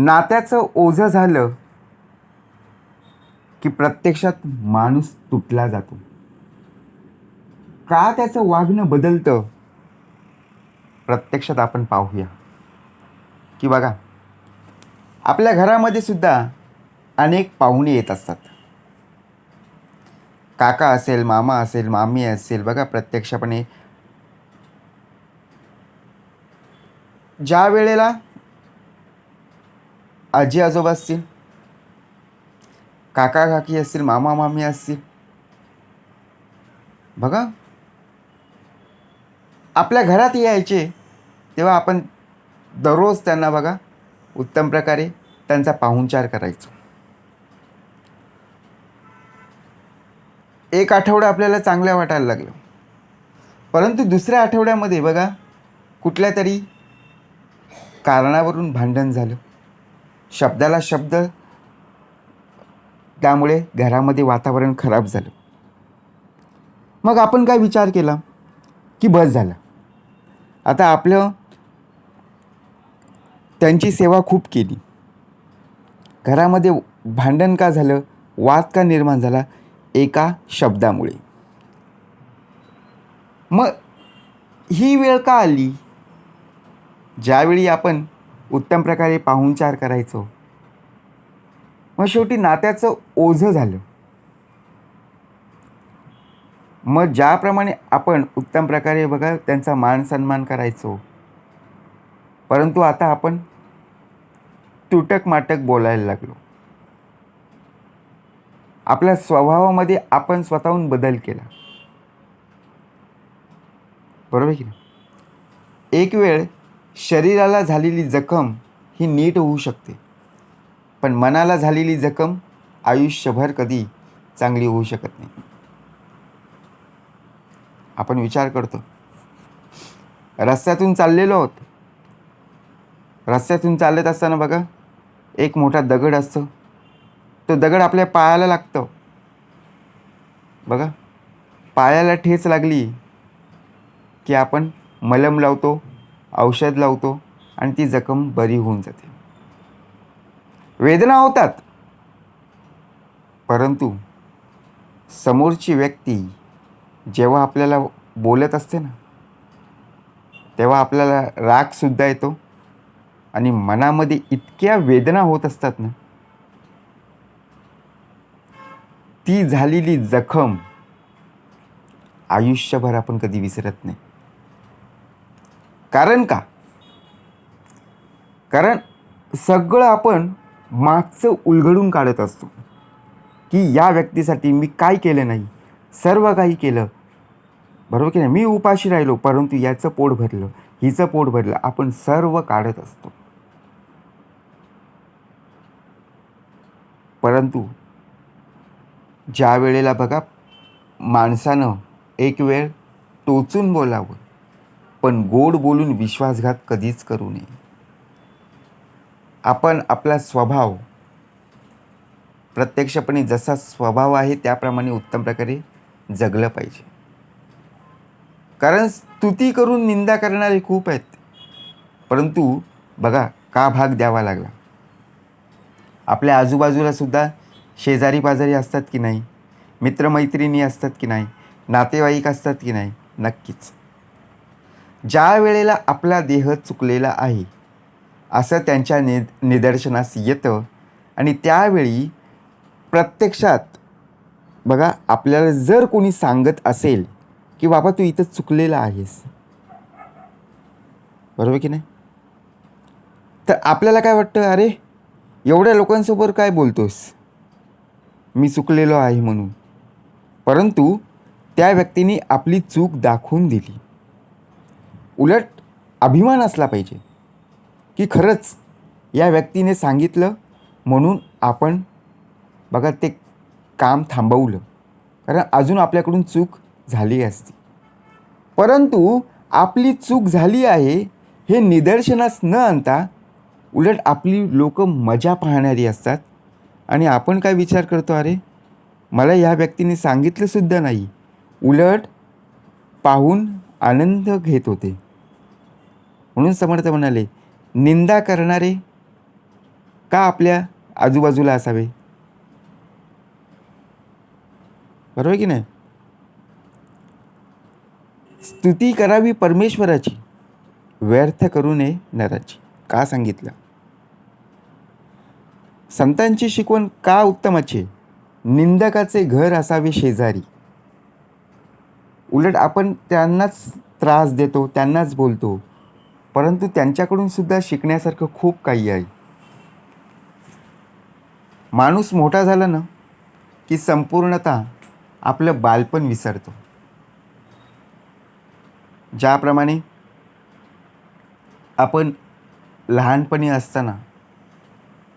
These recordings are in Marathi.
नात्याचं ओझं झालं की प्रत्यक्षात माणूस तुटला जातो. का त्याचं वागणं बदलतं? प्रत्यक्षात आपण पाहूया. की बघा आपल्या घरामध्ये सुद्धा अनेक पाहुणे येत असतात. काका असेल मामा असेल मामी असेल बघा प्रत्यक्षपणे. ज्या वेळेला आजी आजोबा असतील काका काकी असतील मामा मामी असतील बघा. आपल्या घरात यायचे तेव्हा आपण दररोज त्यांना बघा उत्तम प्रकारे त्यांचा पाहुणचार करायचो. एक आठवडा आपल्याला चांगल्या वाटायला लागलं. परंतु दुसऱ्या आठवड्यामध्ये बघा कुठल्या तरी कारणावरून भांडण झालं. शब्दाला शब्द त्यामुळे घरामध्ये वातावरण खराब झालं. मग आपण काय विचार केला? की बस झालं. आता आपलं त्यांची सेवा खूप केली. घरामध्ये भांडण का झालं? वाद का निर्माण झाला? एका शब्दामुळे. मग ही वेळ का आली? ज्यावेळी आपण उत्तम प्रकारे पाहुणचार करायचो. मग शेवटी नात्याचं ओझं झालं. मग ज्याप्रमाणे आपण उत्तम प्रकारे बघा त्यांचा मान सन्मान करायचो. परंतु आता आपण तुटक माटक बोलायला लागलो. आपल्या स्वभावामध्ये आपण स्वतःहून बदल केला. बरोबर की एक वेळ शरीराला झालेली जखम ही नीट होऊ शकते. पण मनाला झालेली जखम आयुष्यभर कधी चांगली होऊ शकत नाही. आपण विचार करतो. रस्त्यातून चाललेलो आहोत. रस्त्यातून चालत असताना बघा एक मोठा दगड असतो. तो दगड आपल्या पायाला लागतो. बघा पायाला ठेच लागली की आपण मलम लावतो औषध लावतो आणि ती जखम बरी होऊन जाते. वेदना होतात. परंतु समोरची व्यक्ती जेव्हा आपल्याला बोलत असते ना तेव्हा आपल्याला रागसुद्धा येतो आणि मनामध्ये इतक्या वेदना होत असतात ना ती झालेली जखम आयुष्यभर आपण कधी विसरत नाही. कारण का? कारण सगळं आपण मागचं उलगडून काढत असतो. की या व्यक्तीसाठी मी काय केलं नाही? सर्व काही केलं. बरोबर की नाही? मी उपाशी राहिलो परंतु याचं पोट भरलं. हिचं पोट भरलं. आपण सर्व काढत असतो. परंतु ज्या वेळेला बघा माणसानं एक वेळ टोचून बोलावं. पण गोड बोलून विश्वासघात कधीच करू नये. आपण आपला स्वभाव प्रत्यक्षपणे जसा स्वभाव आहे त्याप्रमाणे उत्तम प्रकारे जगलं पाहिजे. कारण स्तुती करून निंदा करणारे खूप आहेत. परंतु बघा का भाग द्यावा लागला? आपल्या आजूबाजूला सुद्धा शेजारी पाजारी असतात की नाही? मित्रमैत्रिणी असतात की नाही? नातेवाईक असतात की नाही? नक्कीच. ज्या वेळेला आपला देह चुकलेला आहे असं त्यांच्या नि निदर्शनास येतं. आणि त्यावेळी प्रत्यक्षात बघा आपल्याला जर कोणी सांगत असेल की बाबा तू इथं चुकलेला आहेस. बरोबर की नाही? तर आपल्याला काय वाटतं? अरे एवढ्या लोकांसोबत काय बोलतोस? मी चुकलेलो आहे म्हणून. परंतु त्या व्यक्तीने आपली चूक दाखवून दिली. उलट अभिमान असला पाहिजे की खरंच या व्यक्तीने सांगितलं म्हणून आपण बघा ते काम थांबवलं. कारण अजून आपल्याकडून चूक झाली असती. परंतु आपली चूक झाली आहे हे निदर्शनास न आणता उलट आपली लोक मजा पाहणारी असतात. आणि आपण काय विचार करतो अरे मला या व्यक्तीने सांगितलंसुद्धा नाही. उलट पाहून आनंद घेत होते. म्हणून समर्थ म्हणाले निंदा करणारे का आपल्या आजूबाजूला असावे? बरोबर की नाही? स्तुती करावी परमेश्वराची व्यर्थ करू नये नराची का सांगितलं? संतांची शिकवण का उत्तमाची निंदकाचे घर असावे शेजारी. उलट आपण त्यांनाच त्रास देतो त्यांनाच बोलतो. परंतु त्यांच्याकडून सुद्धा शिकण्यासारखं खूप काही आहे. माणूस मोठा झाला ना की संपूर्णतः आपलं बालपण विसरतो. ज्याप्रमाणे आपण लहानपणी असताना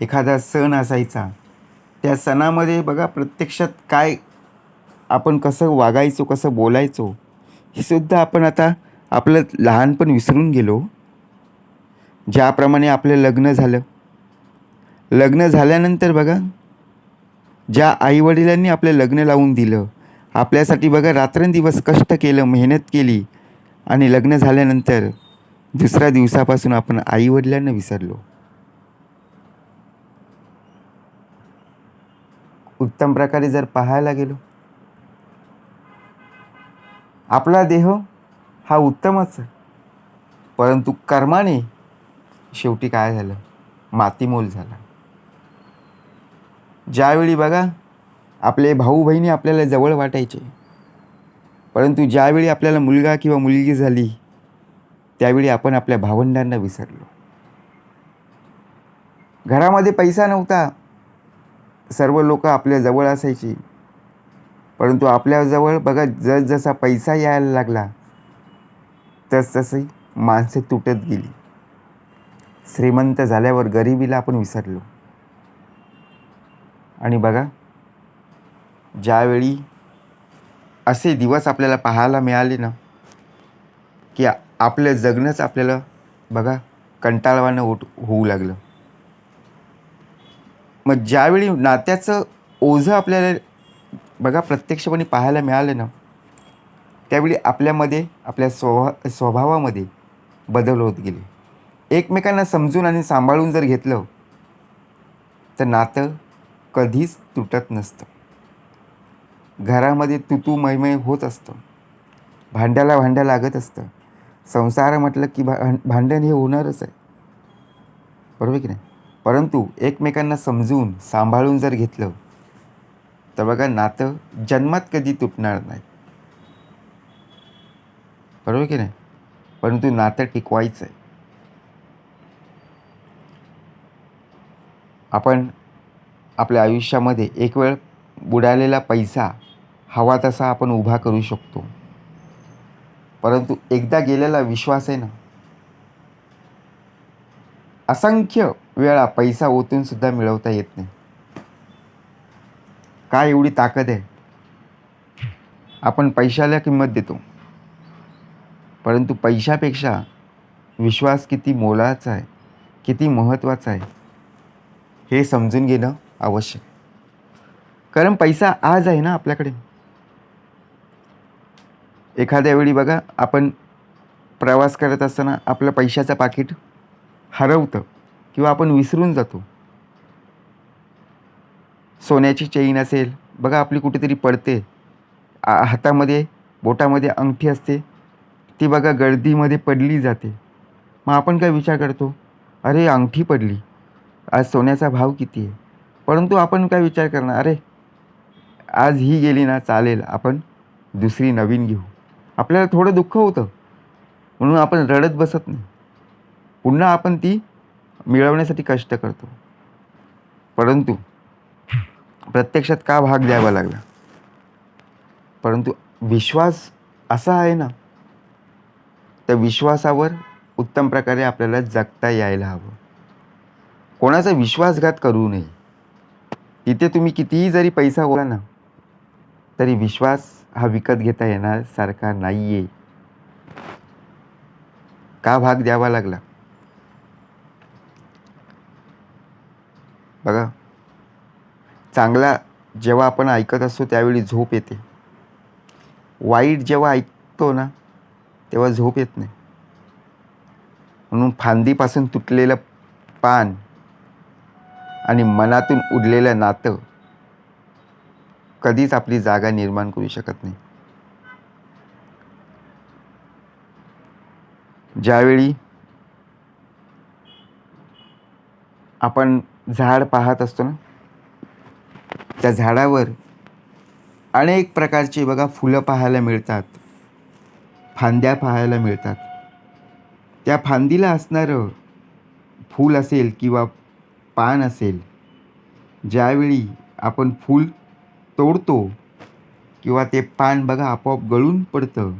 एखादा सण असायचा त्या सणामध्ये बघा प्रत्यक्षात काय आपण कसं वागायचो कसं बोलायचो हे सुद्धा आपण आता आपलं लहानपण विसरून गेलो. ज्याप्रमाणे आपलं लग्न झालं. लग्न झाल्यानंतर बघा ज्या आईवडिलांनी आपलं लग्न लावून दिलं आपल्यासाठी बघा रात्रंदिवस कष्ट केलं मेहनत केली आणि लग्न झाल्यानंतर दुसऱ्या दिवसापासून आपण आईवडिलांना विसरलो. उत्तम प्रकारे जर पाहायला गेलो आपला देह हा उत्तमच परंतु कर्माने शेवटी काय झालं? मातीमोल झाला. ज्यावेळी बघा आपले भाऊ बहिणी आपल्याला जवळ वाटायचे परंतु ज्यावेळी आपल्याला मुलगा किंवा मुलगी झाली त्यावेळी आपण आपल्या भावंडांना विसरलो. घरामध्ये पैसा नव्हता. सर्व लोक आपल्या जवळ असायची. परंतु आपल्याजवळ बघा जसजसा पैसा यायला लागला तसतशी माणसे तुटत गेली. श्रीमंत झाल्यावर गरिबीला आपण विसरलो. आणि बघा ज्यावेळी असे दिवस आपल्याला पाहायला मिळाले ना की आपलं जगणंच आपल्याला बघा कंटाळवानं उठ होऊ लागलं. मग ज्यावेळी नात्याचं ओझं आपल्याला बघा प्रत्यक्षपणे पाहायला मिळालं ना त्यावेळी आपल्यामध्ये आपल्या स्वभा स्वभावामध्ये बदल होत गेले. एकमेकांना समजून आणि सांभाळून जर घेतलं तर नातं कधीच तुटत नसतं. घरामध्ये तुतू मैमय होत असतं. भांड्याला भांड्या लागत असतं. संसार म्हटलं की भा भांडण हे होणारच आहे. बरोबर की नाही? परंतु एकमेकांना समजून सांभाळून जर घेतलं तर बघा नातं जन्मात कधी तुटणार नाही. बरोबर की नाही? परंतु नातं टिकवायचं आहे. आपण आपल्या आयुष्यामध्ये एक वेळ बुडालेला पैसा हवा तसा आपण उभा करू शकतो. परंतु एकदा गेलेला विश्वास आहे ना? असंख्य वेळा पैसा ओतून सुद्धा मिळवता येत नाही. काय एवढी ताकद आहे? आपण पैशाला किंमत देतो. परंतु पैशापेक्षा विश्वास किती मोलाचा आहे किती महत्त्वाचा आहे हे समजून घेणं आवश्यक. कारण पैसा आज आहे ना आपल्याकडे. एखाद्या वेळी बघा आपण प्रवास करत असताना आपलं पैशाचं पाकिट हरवतं किंवा आपण विसरून जातो. सोन्याची चेन असेल बघा आपली कुठेतरी पडते. आ- हातामध्ये बोटामध्ये अंगठी असते ती बघा गर्दीमध्ये पडली जाते. मग आपण काय विचार करतो? अरे अंगठी पडली. आज सोन्याचा भाव किती आहे? परंतु आपण काय विचार करणार? अरे आज ही गेली ना चालेल आपण दुसरी नवीन घेऊ. आपल्याला थोडं दुःख होतं म्हणून आपण रडत बसत नाही. पुन्हा आपण ती मिळवण्यासाठी कष्ट करतो. परंतु प्रत्यक्षात का भाग द्यावा लागला? परंतु विश्वास असा आहे ना त्या विश्वासावर उत्तम प्रकारे आपल्याला जगता यायला हवं. कोणाचा विश्वासघात करू नये. तिथे तुम्ही कितीही जरी पैसा बोला ना तरी विश्वास हा विकत घेता येण्यासारखा नाही आहे का भाग द्यावा लागला? बघा चांगला जेव्हा आपण ऐकत असतो त्यावेळी झोप येते. वाईट जेव्हा ऐकतो ना तेव्हा झोप येत नाही. म्हणून फांदीपासून तुटलेलं पान आणि मनातून उडलेलं नातं कधीच आपली जागा निर्माण करू शकत नाही. ज्यावेळी आपण झाड पाहत असतो ना त्या झाडावर अनेक प्रकारची बघा फुलं पाहायला मिळतात फांद्या पाहायला मिळतात. त्या फांदीला असणारं फूल असेल किंवा पान असेल. ज्यावेळी आपण फूल तोडतो किंवा ते पान बघा आपोआप गळून पडतं.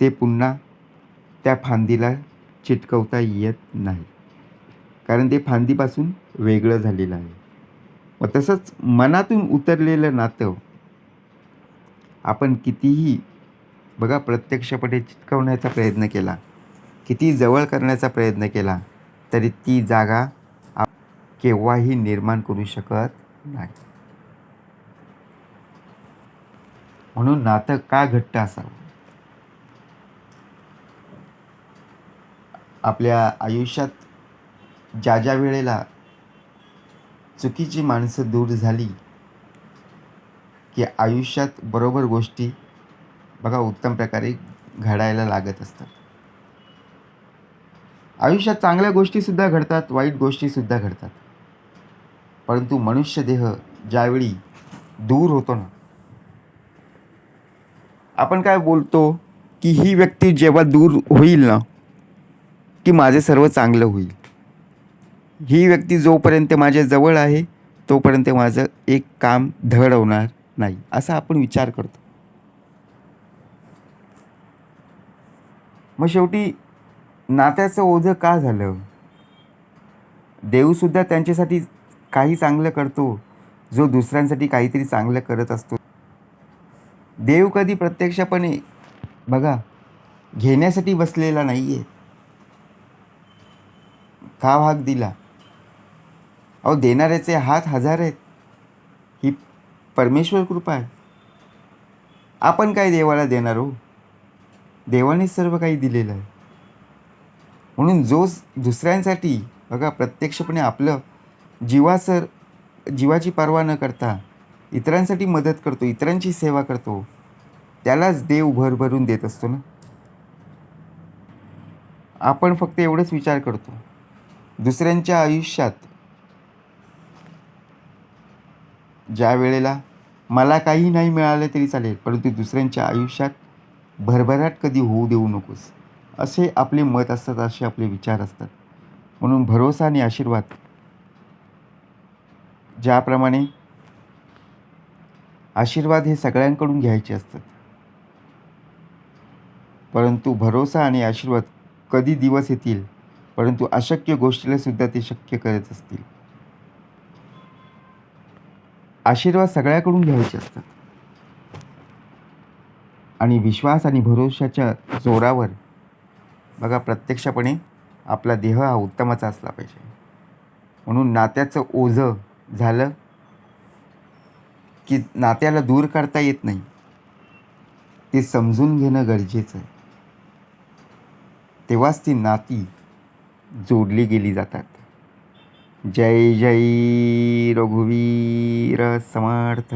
ते पुन्हा त्या फांदीला चिटकवता येत नाही. कारण ते फांदीपासून वेगळं झालेलं आहे. व तसंच मनातून उतरलेलं नातं आपण कितीही बघा प्रत्यक्षपणे चिटकवण्याचा प्रयत्न केला किती जवळ करण्याचा प्रयत्न केला तरी ती जागा केव्हाही निर्माण करू शकत नाही. म्हणून नातं का घट्ट असावं? आपल्या आयुष्यात ज्या ज्या वेळेला चुकीची माणसं दूर झाली की आयुष्यात बरोबर गोष्टी बघा उत्तम प्रकारे घडायला लागत असतात. आयुष्यात चांगल्या गोष्टीसुद्धा घडतात वाईट गोष्टीसुद्धा घडतात. परंतु मनुष्य देह ज्यावेळी दूर होतो ना आपण काय बोलतो की ही व्यक्ती जेव्हा दूर होईल ना की माझे सर्व चांगलं होईल. ही व्यक्ती जोपर्यंत माझ्या जवळ आहे तोपर्यंत माझं एक काम धड होणार नाही असा आपण विचार करतो. मग शेवटी नात्याचं ओझं का झालं? देवसुद्धा त्यांच्यासाठी काही चांगलं करतो जो दुसऱ्यांसाठी काहीतरी चांगलं करत असतो. देव कधी प्रत्यक्षपणे बघा घेण्यासाठी बसलेला नाही आहे का भाग दिला? अहो देणाऱ्याचे हात हजार आहेत. ही परमेश्वर कृपा आहे. आपण काय देवाला देणार हो? देवानेच सर्व काही दिलेलं आहे. म्हणून जो दुसऱ्यांसाठी बघा प्रत्यक्षपणे आपलं जीवासर जीवाची पर्वा न करता इतरांसाठी मदत करतो इतरांची सेवा करतो त्यालाच देव भरभरून देत असतो ना? आपण फक्त एवढंच विचार करतो. दुसऱ्यांच्या आयुष्यात ज्या वेळेला मला काही नाही मिळालं तरी चालेल परंतु दुसऱ्यांच्या आयुष्यात भरभराट कधी होऊ देऊ नकोस. असे आपले मत असतात असे आपले विचार असतात. म्हणून भरोसा आणि आशीर्वाद ज्याप्रमाणे आशीर्वाद हे सगळ्यांकडून घ्यायचे असतात. परंतु भरोसा आणि आशीर्वाद कधी दिवस येतील? परंतु अशक्य गोष्टीला सुद्धा ते शक्य करत असतील. आशीर्वाद सगळ्याकडून घ्यायचे असतात. आणि विश्वास आणि भरोशाच्या जोरावर बघा प्रत्यक्षपणे आपला देह हा उत्तमच असला पाहिजे. म्हणून नात्याचं ओझं झालं की नात्याला दूर करता येत नाही ते समजून घेणं गरजेचं आहे. तेव्हाच ती नाती जोडली गेली जातात. जय जय रघुवीर समर्थ.